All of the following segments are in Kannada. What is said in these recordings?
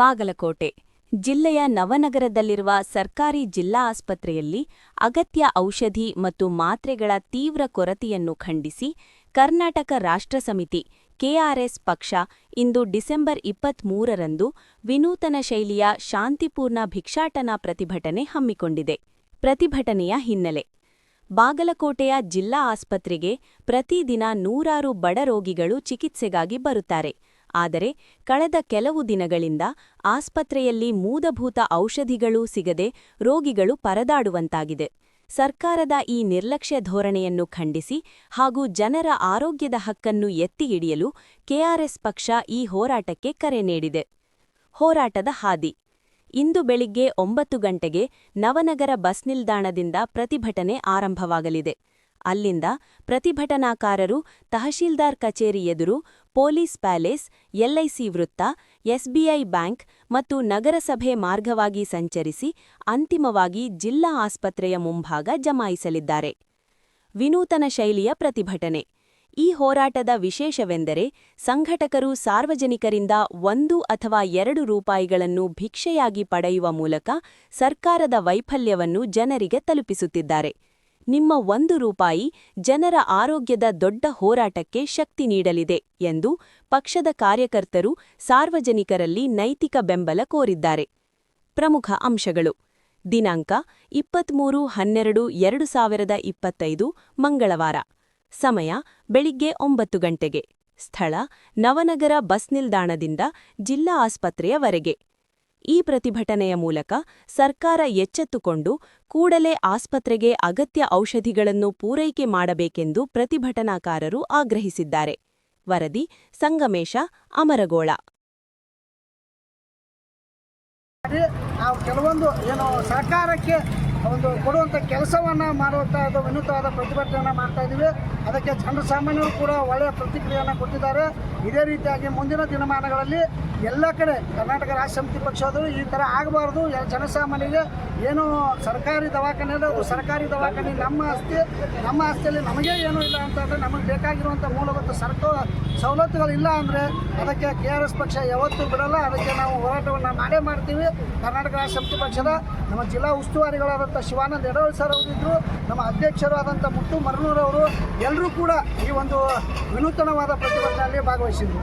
ಬಾಗಲಕೋಟೆ. ಜಿಲ್ಲೆಯ ನವನಗರದಲ್ಲಿರುವ ಸರ್ಕಾರಿ ಜಿಲ್ಲಾ ಆಸ್ಪತ್ರೆಯಲ್ಲಿ ಅಗತ್ಯ ಔಷಧಿ ಮತ್ತು ಮಾತ್ರೆಗಳ ತೀವ್ರ ಕೊರತೆಯನ್ನು ಖಂಡಿಸಿ ಕರ್ನಾಟಕ ರಾಷ್ಟ್ರ ಸಮಿತಿ, ಕೆಆರ್ಎಸ್ ಪಕ್ಷ ಇಂದು ಡಿಸೆಂಬರ್ ಇಪ್ಪತ್ಮೂರರಂದು ವಿನೂತನ ಶೈಲಿಯ ಶಾಂತಿಪೂರ್ಣ ಭಿಕ್ಷಾಟನಾ ಪ್ರತಿಭಟನೆ ಹಮ್ಮಿಕೊಂಡಿದೆ. ಪ್ರತಿಭಟನೆಯ ಹಿನ್ನೆಲೆ. ಬಾಗಲಕೋಟೆಯ ಜಿಲ್ಲಾ ಆಸ್ಪತ್ರೆಗೆ ಪ್ರತಿದಿನ ನೂರಾರು ಬಡ ರೋಗಿಗಳು ಚಿಕಿತ್ಸೆಗಾಗಿ ಬರುತ್ತಾರೆ. ಆದರೆ ಕಳೆದ ಕೆಲವು ದಿನಗಳಿಂದ ಆಸ್ಪತ್ರೆಯಲ್ಲಿ ಮೂಲಭೂತ ಔಷಧಿಗಳೂ ಸಿಗದೆ ರೋಗಿಗಳು ಪರದಾಡುವಂತಾಗಿದೆ. ಸರ್ಕಾರದ ಈ ನಿರ್ಲಕ್ಷ್ಯ ಧೋರಣೆಯನ್ನು ಖಂಡಿಸಿ ಹಾಗೂ ಜನರ ಆರೋಗ್ಯದ ಹಕ್ಕನ್ನು ಎತ್ತಿ ಹಿಡಿಯಲು ಕೆಆರ್ಎಸ್ ಪಕ್ಷ ಈ ಹೋರಾಟಕ್ಕೆ ಕರೆ ನೀಡಿದೆ. ಹೋರಾಟದ ಹಾದಿ. ಇಂದು ಬೆಳಿಗ್ಗೆ ಒಂಬತ್ತು ಗಂಟೆಗೆ ನವನಗರ ಬಸ್ ನಿಲ್ದಾಣದಿಂದ ಪ್ರತಿಭಟನೆ ಆರಂಭವಾಗಲಿದೆ. ಅಲ್ಲಿಂದ ಪ್ರತಿಭಟನಾಕಾರರು ತಹಶೀಲ್ದಾರ್ ಕಚೇರಿ ಎದುರು ಪೊಲೀಸ್ ಪ್ಯಾಲೇಸ್ ಎಲ್ಐಸಿ ವೃತ್ತ ಎಸ್ಬಿಐ ಬ್ಯಾಂಕ್ ಮತ್ತು ನಗರಸಭೆ ಮಾರ್ಗವಾಗಿ ಸಂಚರಿಸಿ ಅಂತಿಮವಾಗಿ ಜಿಲ್ಲಾ ಆಸ್ಪತ್ರೆಯ ಮುಂಭಾಗ ಜಮಾಯಿಸಲಿದ್ದಾರೆ. ವಿನೂತನ ಶೈಲಿಯ ಪ್ರತಿಭಟನೆ. ಈ ಹೋರಾಟದ ವಿಶೇಷವೆಂದರೆ ಸಂಘಟಕರು ಸಾರ್ವಜನಿಕರಿಂದ ಒಂದು ಅಥವಾ ಎರಡು ರೂಪಾಯಿಗಳನ್ನು ಭಿಕ್ಷೆಯಾಗಿ ಪಡೆಯುವ ಮೂಲಕ ಸರ್ಕಾರದ ವೈಫಲ್ಯವನ್ನು ಜನರಿಗೆ ತಲುಪಿಸುತ್ತಿದ್ದಾರೆ. ನಿಮ್ಮ ಒಂದು ರೂಪಾಯಿ ಜನರ ಆರೋಗ್ಯದ ದೊಡ್ಡ ಹೋರಾಟಕ್ಕೆ ಶಕ್ತಿ ನೀಡಲಿದೆ ಎಂದು ಪಕ್ಷದ ಕಾರ್ಯಕರ್ತರು ಸಾರ್ವಜನಿಕರಲ್ಲಿ ನೈತಿಕ ಬೆಂಬಲ ಕೋರಿದ್ದಾರೆ. ಪ್ರಮುಖ ಅಂಶಗಳು. ದಿನಾಂಕ ಇಪ್ಪತ್ಮೂರು ಹನ್ನೆರಡು ಎರಡು ಸಾವಿರದ ಇಪ್ಪತ್ತೈದು ಮಂಗಳವಾರ. ಸಮಯ ಬೆಳಿಗ್ಗೆ ಒಂಬತ್ತು ಗಂಟೆಗೆ. ಸ್ಥಳ ನವನಗರ ಬಸ್ ನಿಲ್ದಾಣದಿಂದ ಜಿಲ್ಲಾ ಆಸ್ಪತ್ರೆಯವರೆಗೆ. ಈ ಪ್ರತಿಭಟನೆಯ ಮೂಲಕ ಸರ್ಕಾರ ಎಚ್ಚೆತ್ತುಕೊಂಡು ಕೂಡಲೇ ಆಸ್ಪತ್ರೆಗೆ ಅಗತ್ಯ ಔಷಧಿಗಳನ್ನು ಪೂರೈಕೆ ಮಾಡಬೇಕೆಂದು ಪ್ರತಿಭಟನಾಕಾರರು ಆಗ್ರಹಿಸಿದ್ದಾರೆ. ವರದಿ ಸಂಗಮೇಶ ಅಮರಗೋಳ. ಕೆಲವೊಂದು ಏನು ಸರ್ಕಾರಕ್ಕೆ ಒಂದು ಕೊಡುವಂಥ ಕೆಲಸವನ್ನು ಮಾಡುವಂಥ ವಿನೂತವಾದ ಪ್ರತಿಭಟನೆಯನ್ನು ಮಾಡ್ತಾ ಇದ್ದೀವಿ ಅದಕ್ಕೆ ಜನರು ಸಾಮಾನ್ಯರು ಕೂಡ ಒಳ್ಳೆಯ ಪ್ರತಿಕ್ರಿಯೆಯನ್ನು ಕೊಟ್ಟಿದ್ದಾರೆ. ಇದೇ ರೀತಿಯಾಗಿ ಮುಂದಿನ ದಿನಮಾನಗಳಲ್ಲಿ ಎಲ್ಲ ಕಡೆ ಕರ್ನಾಟಕ ರಾಜ್ಯ ಸಮಿತಿ ಪಕ್ಷದವರು ಈ ಥರ ಆಗಬಾರ್ದು. ಜನಸಾಮಾನ್ಯರಿಗೆ ಏನು ಸರ್ಕಾರಿ ದವಾಖಾನೆ ಅದು ಸರ್ಕಾರಿ ದವಾಖಾನೆ ನಮ್ಮ ಆಸ್ತಿ. ನಮ್ಮ ಆಸ್ತಿಯಲ್ಲಿ ನಮಗೇ ಏನೂ ಇಲ್ಲ ಅಂತಂದರೆ ನಮಗೆ ಬೇಕಾಗಿರುವಂಥ ಮೂಲಭೂತ ಸರ್ಕಾರ ಸವಲತ್ತುಗಳು ಇಲ್ಲ ಅಂದರೆ ಅದಕ್ಕೆ ಕೆ ಆರ್ ಎಸ್ ಪಕ್ಷ ಯಾವತ್ತೂ ಬಿಡಲ್ಲ. ಅದಕ್ಕೆ ನಾವು ಹೋರಾಟವನ್ನು ಮಾಡೇ ಮಾಡ್ತೀವಿ. ಕರ್ನಾಟಕ ರಾಜ್ಯ ಸಮಿತಿ ಪಕ್ಷದ ನಮ್ಮ ಜಿಲ್ಲಾ ಉಸ್ತುವಾರಿಗಳಾದಂಥ ಶಿವಾನಂದ ಯಡವಲ್ ಸರ್ ಅವರಿದ್ದರು ನಮ್ಮ ಅಧ್ಯಕ್ಷರು ಆದಂಥ ಮುತ್ತು ಮರನೂರವರು ಎಲ್ಲರೂ ಕೂಡ ಈ ಒಂದು ವಿನೂತನವಾದ ಪ್ರತಿಭಟನೆಯಲ್ಲಿ ಭಾಗವಹಿಸಿದರು.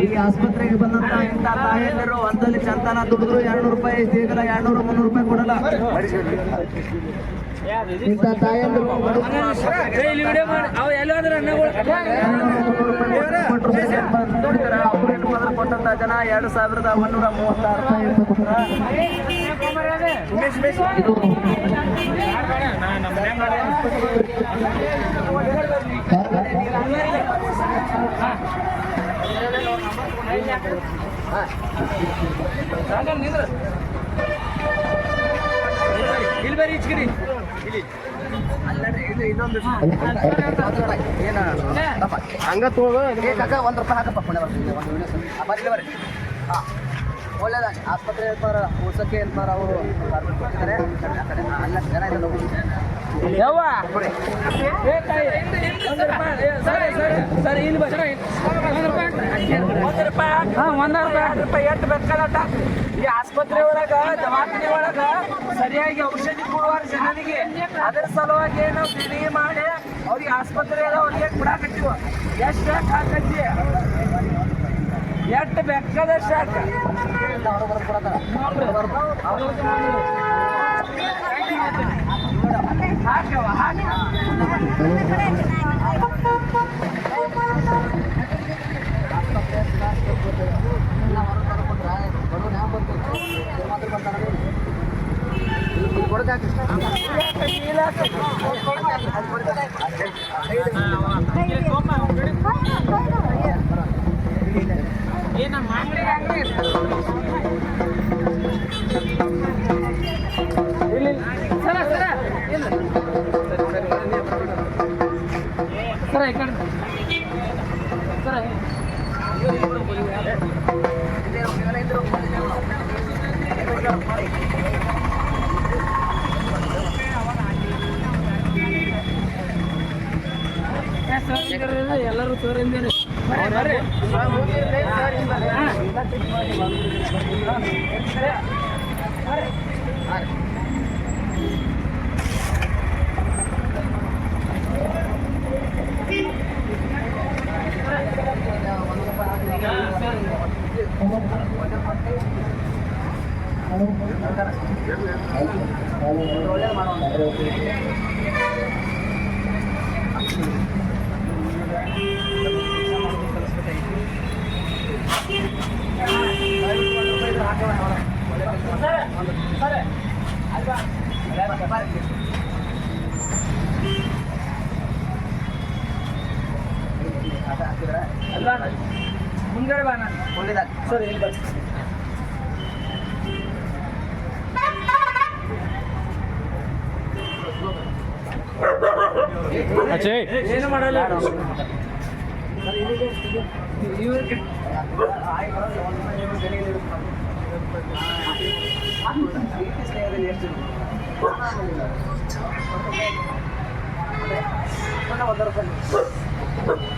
ಈ ಆಸ್ಪತ್ರೆಗೆ ಬಂದಂತ ಇಂಥ ತಾಯಂದಿರು ಒಂದಲ್ಲಿ ಚಂತನ ದುಡಿದ್ರು ಎರಡ್ನೂರು ರೂಪಾಯಿ ಈಗಲ ಎರಡ್ನೂರು ಮುನ್ನೂರು ರೂಪಾಯಿ ಕೊಡಲ್ಲ. ಇಂಥ ತಾಯಂದಿರು ಕೊಟ್ಟಂತ ಜನ ಎರಡು ಸಾವಿರದ ಒಂದೂರ ಮೂವತ್ತಾರು ರೂಪಾಯಿ ಹಂಗ ತಗೋ ಕಾಕ ಒಂದು ರೂಪಾಯಿ ಹಾಕಪ್ಪ ಪುಣ್ಯ ಬರ್ತೀನಿ ಒಂದು ಬರ್ರಿ ಒಳ್ಳೇದಾಗಿ ಆಸ್ಪತ್ರೆ ಅವರು ಕೊಟ್ಟಿದ್ದಾರೆ ಆ ಕಡೆ ಅಲ್ಲ ರೂಪಾಯಿ ನೋಡಿ. ಕೊಡಿ. ಈ ಆಸ್ಪತ್ರೆ ಒಳಗ ದವಾಖಾನೆ ಒಳಗ ಸರಿಯಾಗಿ ಔಷಧಿ ಕೊಡುವಾರ ಜನರಿಗೆ. ಅದರ ಸಲುವಾಗಿ ನಾವು ದೇಣಿಗೆ ಮಾಡಿ ಅವ್ರಿಗೆ ಆಸ್ಪತ್ರೆ ಅವ್ರಿಗೆ ಕೊಡಾಕತ್ತೀವ. ಎಷ್ಟು ಬೇಕು ಹಾಕತ್ತಿ? ಎಷ್ಟು ಹಾಕ ಇಲ್ಲ, Thank you. ಸರ ಎಲ್ಲರೂ ತೋರಿಂದೇನೆ ಹಾಂ ಮುಂದ್ಗಡೆ ಬಾ ನಾನು ಒಳ್ಳೇದಾಗ ಸರ್ ಇಲ್ಲಿ ಬರ್ತೀನಿ ಏನು ಮಾಡಲ್ಲ ಇವ್ರಿಗೆ ಒಂದು